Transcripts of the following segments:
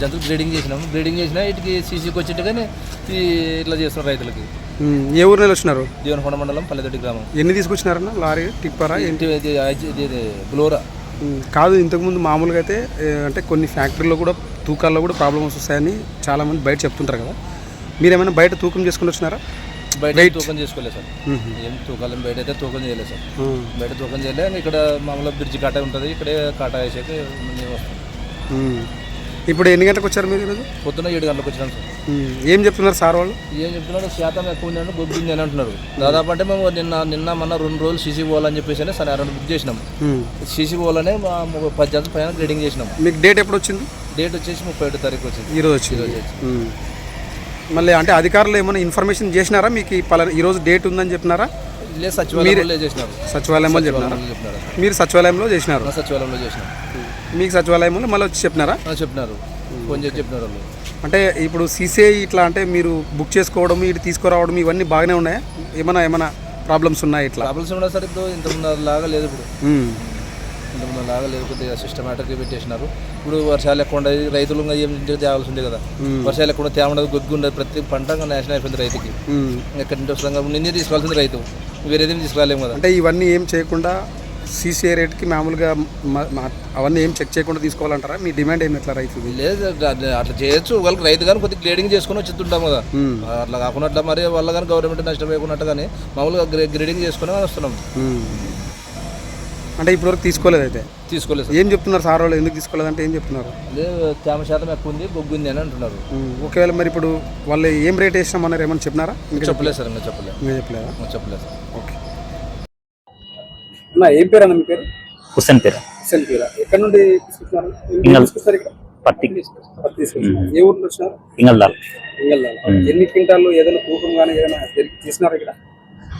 జంతువులు బ్రీడింగ్ చేసినాం. బ్రీడింగ్ చేసినా ఇటుకి సీసీకి వచ్చేట్టు కానీ ఈ ఇట్లా చేస్తున్నారు రైతులకి. ఏ ఊరు నెల వచ్చినారు? జీవనకొండ మండలం పల్లెదొడ్డి గ్రామం. ఎన్ని తీసుకొచ్చినారన్న? లారీ టిప్పరా ఏంటి గ్లోరా ఉమ్, కాదు ఇంతకుముందు మామూలుగా అయితే అంటే కొన్ని ఫ్యాక్టరీలో కూడా తూకాల్లో కూడా ప్రాబ్లమ్స్ వస్తాయని చాలామంది బయట చెప్తుంటారు కదా. మీరు ఏమైనా బయట తూకం చేసుకుని వచ్చినారా? బయట తూకం చేసుకోలేదు సార్. ఏం తూకాలం బయట అయితే తూకం చేయలేదు సార్. బయట తూకం చేయలే ఇక్కడ మామూలుగా బ్రిడ్జ్ కాటా ఉంటుంది ఇక్కడే కాటా వేసాక మేము వస్తాం ఉమ్. ఇప్పుడు ఎన్ని గంటలకు వచ్చారు మీరు ఈరోజు? పొద్దున్న ఏడు గంటలకు వచ్చినాం సార్. ఏం చెప్తున్నారు సార్ వాళ్ళు? ఏం చెప్తున్నాడు శాతం ఎక్కువ ఉందని బొబ్బింది అని అంటున్నారు. దాదాపు అంటే మేము నిన్న నిన్న మొన్న రెండు రోజులు సీసీ పోవాలని చెప్పేసి సరే రెండు బుక్ చేసినాం. సీసీ పోవాలనే మా పది జంతులు పైన గ్రేడింగ్ చేసినాం. మీకు డేట్ ఎప్పుడు వచ్చింది? డేట్ వచ్చేసి ముప్పై ఏడు తారీఖు వచ్చింది. ఈరోజు వచ్చింది. ఉమ్. మళ్ళీ అంటే అధికారులు ఏమైనా ఇన్ఫర్మేషన్ చేసినారా? మీకు ఈ పలానా ఈరోజు డేట్ ఉందని చెప్పినారా? లేదు సచివాలయంలో చేసినారు. సచివాలయంలో చెప్పినారా మీరు సచివాలయంలో చేసినారు? సచివాలయంలో చేసినాం. మీకు సచివాలయంలో మళ్ళీ వచ్చి చెప్పినారా? చెప్పినారు. ఫోన్ చేసి చెప్పినారు వాళ్ళు అంటే ఇప్పుడు సీసీఐ ఇట్లా అంటే మీరు బుక్ చేసుకోవడం ఇటు తీసుకురావడం ఇవన్నీ బాగానే ఉన్నాయా? ఏమైనా ఏమైనా ప్రాబ్లమ్స్ ఉన్నాయా ఇట్లా? ప్రాబ్లమ్స్ ఉన్నా సరే ఇప్పుడు ఇంతకుముందు లాగా లేదు ఇప్పుడు. ఇంతకుముందు లాగా కొద్దిగా సిస్టమేటిక్గా పెట్టేసినారు. ఇప్పుడు వర్షాలు ఎక్కువ ఉండదు రైతులు ఇంటికి తేవాల్సి ఉంది కదా. వర్షాలు ఎక్కువ తేమ ఉండదు గొగ్గు ఉండదు. ప్రతి పంట నాశనం అయిపోయింది రైతుకి. ఎక్కడి నుంచి వస్తాం కాబట్టి నిన్నే తీసుకోవాల్సింది రైతు. వేరేదేం తీసుకురాలేము కదా. అంటే ఇవన్నీ ఏం చేయకుండా సీసీఐ రేట్కి మామూలుగా అవన్నీ ఏం చెక్ చేయకుండా తీసుకోవాలంటారా? మీ డిమాండ్ ఏంటి ఎట్లా రైతుది? లేదు అట్లా అట్లా చేయొచ్చు. వాళ్ళకి రైతు కానీ కొద్దిగా గ్రేడింగ్ చేసుకొని వచ్చేస్తుంటాం కదా. అట్లా కాకుండా అట్లా మరి వాళ్ళ కానీ గవర్నమెంట్ నష్టం లేకున్నట్టు కానీ మామూలుగా గ్రే గ్రేడింగ్ చేసుకుని వస్తున్నాం. అంటే ఇప్పటివరకు తీసుకోలేదు అయితే. తీసుకోలేదు సార్. ఏం చెప్తున్నారు సార్ వాళ్ళు? ఎందుకు తీసుకోలేదంటే ఏం చెప్తున్నారు? లేదు తేమ శాతం ఎక్కువ ఉంది బొగ్గు ఉంది అని అంటున్నారు. ఒకవేళ మరి ఇప్పుడు వాళ్ళు ఏం రేట్ వేసినామన్నారు ఏమన్నా చెప్పినారా? ఇంకా చెప్పలేదు సార్ ఇంకా చెప్పలేదు. ఇంకా చెప్పలేదా? ఇంకా చెప్పలేదు సార్. ఓకే. అన్న ఏం పేరు అన్న మీ పేరు? హుస్సేన్ పేరు. హుస్సేన్ పేరా? ఎక్కడ నుండి. తీసుకొస్తారు ఇక్కడ? పత్తి. పత్తి ఏ ఊరు వచ్చినారు ఇంగల్దాల్ ఇంగల్దాల్. ఎన్ని క్వింటాలు ఏదైనా తూకం కానీ ఏదైనా తీసినారు ఇక్కడ?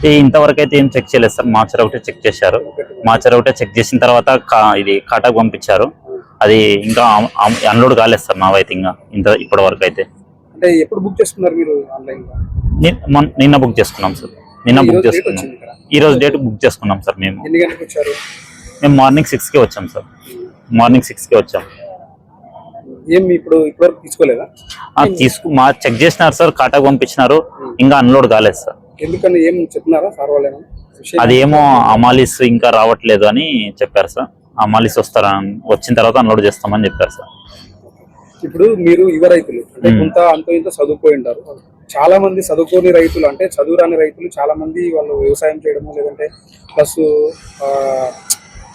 ఇంతవరకు అయితే ఏం చెక్ చేయలేదు సార్. మాచర్ ఒకటే చెక్ చేశారు. మాచర్ ఒకటే చెక్ చేసిన తర్వాత ఇది కాటాకు పంపించారు. అది ఇంకా అన్లోడ్ కాలేదు సార్ నావైతే ఇంకా. ఇంత ఇప్పటి వరకు అయితే అంటే ఎప్పుడు బుక్ చేసుకున్నారు మీరు ఆన్లైన్లో? ని- మొన్న- నిన్న బుక్ చేసుకున్నాం సార్. నిన్న బుక్ చేసుకున్నాం. ఈ రోజు డేట్ బుక్ చేసుకున్నాం సార్ మేము. ఎన్ని గంటలకు వచ్చారు? మేము మార్నింగ్ సిక్స్కి వచ్చాం సార్. మార్నింగ్ సిక్స్కి వచ్చాం. ఏం ఇప్పుడు ఇప్పటివరకు తీసుకోలేదా? తీసుకు మా చెక్ చేసినారు సార్. కాటాకు పంపించినారు. ఇంకా అన్లోడ్ కాలేదు సార్. ఎందుకని ఏం చెప్పినారా సార్ వాళ్ళు ఏమైనా విషయం అది ఏమో అమాలిస్ ఇంకా రావట్లేదు అని చెప్పారు సార్. అమాలిస్ వస్తారా వచ్చిన తర్వాత అన్లోడ్ చేస్తామని చెప్పారు సార్. ఇప్పుడు మీరు యువ రైతులు అంటే కొంత అంతో ఇంత చదువుకోయి ఉంటారు. చాలా మంది చదువుకోని రైతులు అంటే చదువురాని రైతులు చాలా మంది వాళ్ళు వ్యవసాయం చేయడము లేదంటే ప్లస్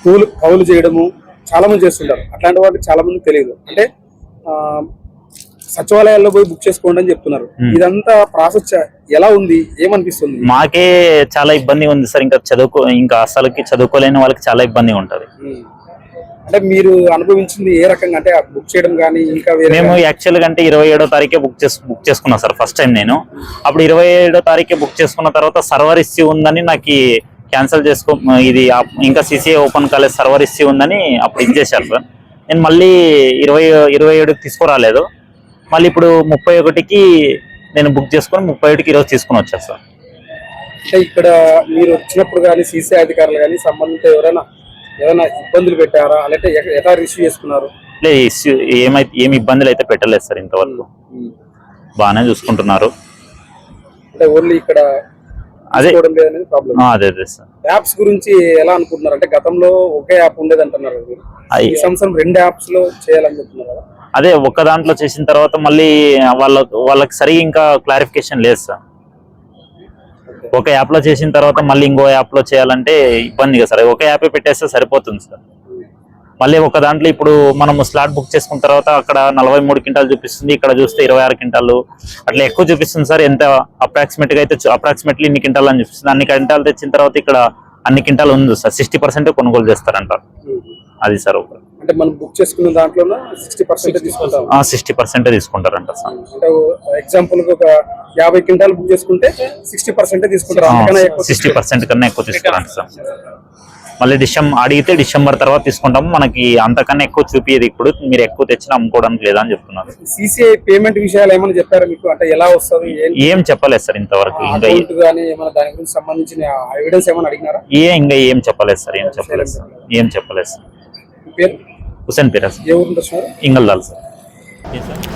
పూలు కౌలు చేయడము చాలా మంది చేస్తుంటారు. అట్లాంటి వాళ్ళకి చాలా మంది తెలియదు. అంటే ఆ, సచివాలయాల్లో పోయి బుక్ చేసుకోండి అని చెప్తున్నారు. ఇదంతా ప్రాసెస్ ఎలా ఉంది? ఏమనిపిస్తుంది? మాకే చాలా ఇబ్బంది ఉంది సార్. ఇంకా చదువుకో ఇంకా అసలుకి చదువుకోలేని వాళ్ళకి చాలా ఇబ్బంది ఉంటది. అంటే మీరు అనుభవించింది ఏ రకంగా? అంటే బుక్ చేయడం కానీ ఇంకా మేము యాక్చువల్గా అంటే ఇరవై ఏడో తారీఖే బుక్ చేసు బుక్ చేసుకున్నా సార్ ఫస్ట్ టైం నేను. అప్పుడు ఇరవై ఏడో తారీఖే బుక్ చేసుకున్న తర్వాత సర్వర్ ఇష్యూ ఉందని నాకు క్యాన్సిల్ చేసుకో ఇది ఇంకా CCI open college server issue ఉందని అప్పుడు ఇచ్చేసారు సార్. నేను మళ్ళీ ఇరవై ఇరవై ఏడుకి తీసుకురాలేదు. మళ్ళీ ఇప్పుడు ముప్పై ఒకటికి నేను బుక్ చేసుకొని ముప్పై ఒకటికి ఈరోజు తీసుకుని వచ్చాను సార్ అంటే ఇక్కడ మీరు వచ్చినప్పుడు కానీ సీసీ అధికారులు కానీ సంబంధిత ఎవరైనా ఏమైనా ఇబ్బందులు పెట్టారా? లేకపోతే ఎ- ఎట్లా రిసీవ్ చేసుకున్నారు? లేదు ఇష్యూ ఏమైతే ఏమి ఇబ్బందులు అయితే పెట్టలేదు సార్ ఇంతవరకు. బాగానే చూసుకుంటున్నారు. అంటే ఓన్లీ ఇక్కడ అదే. అదే అదే సార్. యాప్స్ గురించి ఎలా అనుకుంటున్నారు? అంటే గతంలో ఒకే యాప్ ఉండేది అంటున్నారు ఈ సంవత్సరం రెండు యాప్స్లో చేయాలని చెప్తున్నారు కదా. అదే ఒక్క దాంట్లో చేసిన తర్వాత మళ్ళీ వాళ్ళ వాళ్ళకి సరిగా ఇంకా క్లారిఫికేషన్ లేదు సార్ ఒక యాప్లో చేసిన తర్వాత మళ్ళీ ఇంకో యాప్లో చేయాలంటే ఇబ్బంది కదా సార్ ఒక యాప్ పెట్టేస్తే సరిపోతుంది సార్ మళ్ళీ ఒక దాంట్లో ఇప్పుడు మనం స్లాట్ బుక్ చేసుకున్న తర్వాత అక్కడ నలభై మూడు క్వింటాలు చూపిస్తుంది ఇక్కడ చూస్తే ఇరవై ఆరు క్వింటాలు. అట్లా ఎక్కువ చూపిస్తుంది సార్ ఎంత అప్రాక్సిమేట్గా అయితే అప్రాక్సిమేట్లీ ఇన్ని క్వింటాలు అని చూపిస్తుంది. అన్ని క్వింటాలు తెచ్చిన తర్వాత ఇక్కడ అన్ని క్వింటాలు ఉంది సార్ సిక్స్టీ పర్సెంట్ కొనుగోలు చేస్తారంటారు అది సార్ ఒక అంటే మనం బుక్ చేసుకున్న దాంట్లో సిక్స్టీ పర్సెంట్ తీసుకుంటాం? సిక్స్టీ పర్సెంట్ తీసుకుంటారంట సార్. అంటే ఎగ్జాంపుల్ ఒక యాభై క్వింటాలు బుక్ చేసుకుంటే సిక్స్టీ పర్సెంట్ తీసుకుంటారు. సిక్స్టీ పర్సెంట్ కన్నా ఎక్కువ తీసుకురండి సార్. మళ్ళీ డిసెంబర్ అడిగితే డిసెంబర్ తర్వాత తీసుకుంటాము మనకి అంతకన్నా ఎక్కువ చూపియదు ఇప్పుడు. మీరు ఎక్కువ తెచ్చినా అమ్ముకోవడానికి లేదా అని చెప్తున్నారు. సిసిఐ పేమెంట్ విషయాలు ఏమైనా చెప్పారా మీకు? అంటే ఎలా వస్తుంది? ఏం చెప్పలేదు సార్ ఇంతవరకు. ఇంకా దాని గురించి సంబంధించిన ఎవిడెన్స్ ఏమైనా అడిగినారా? ఏ ఇంకా ఏం చెప్పలేదు సార్. ఏం చెప్పలేదు సార్. ఏం చెప్పలేదు సార్. పేరు హుసేన్ పీరా సార్ ఏ ఊరు నుంచి వచ్చినారు ఇంగల్దాల్ సార్ ఓకే సార్